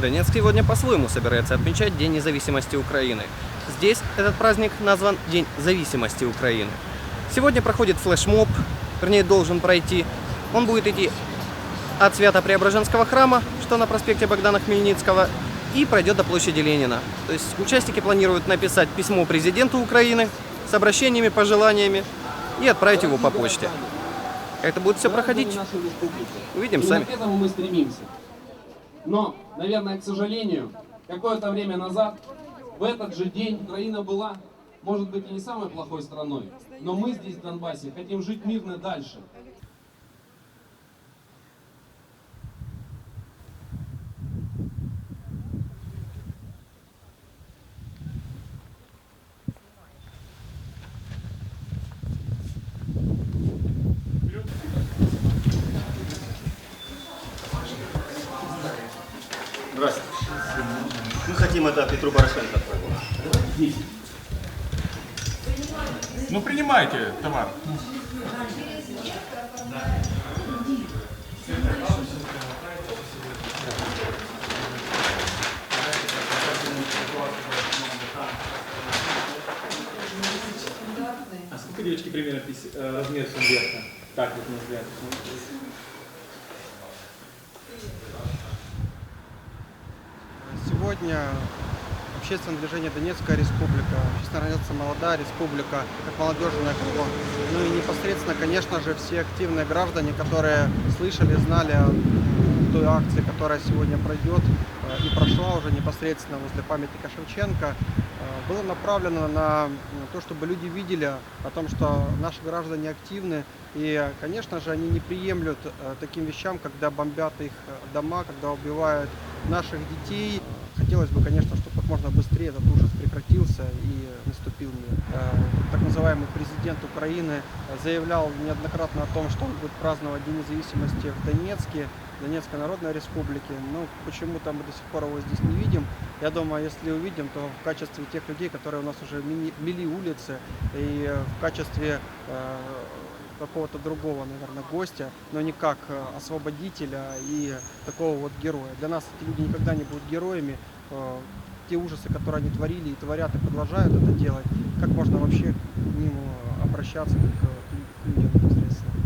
Донецк сегодня по-своему собирается отмечать День независимости Украины. Здесь этот праздник назван День зависимости Украины. Сегодня проходит флешмоб, вернее должен пройти. Он будет идти от Свято-Преображенского храма, что на проспекте Богдана Хмельницкого, и пройдет до площади Ленина. То есть участники планируют написать письмо президенту Украины с обращениями, пожеланиями и отправить его по почте. Как это будет все проходить, увидим сами. мы стремимся. Но, наверное, к сожалению, какое-то время назад, в этот же день Украина была, может быть, и не самой плохой страной, но мы здесь, в Донбассе, хотим жить мирно дальше. Здравствуйте. Мы хотим это Петру Порошенко отправить. Ну принимайте товар. А сколько девочки примерно э, размер конверта? Так вот, на взгляд. Сегодня общественное движение Донецкая республика, общественная организация «Молодая республика», как молодежное крыло. Ну и непосредственно, конечно же, все активные граждане, которые слышали, знали о м, той акции, которая сегодня пройдет э, и прошла уже непосредственно возле памятника Шевченко, э, было направлено на то, чтобы люди видели о том, что наши граждане активны, и, конечно же, они не приемлют э, таким вещам, когда бомбят их э, дома, когда убивают наших детей. Хотелось бы, конечно, чтобы как можно быстрее этот ужас прекратился и наступил мир. Э, Так называемый президент Украины заявлял неоднократно о том, что он будет праздновать День независимости в Донецке, Донецкой Народной Республике. Но почему-то мы до сих пор его здесь не видим. Я думаю, если увидим, то в качестве тех людей, которые у нас уже мили улицы, и э, в качестве э, какого-то другого, наверное, гостя, но не как э, освободителя и такого вот героя. Для нас эти люди никогда не будут героями. Э, Те ужасы, которые они творили и творят, и продолжают это делать, как можно вообще к ним э, обращаться, как к людям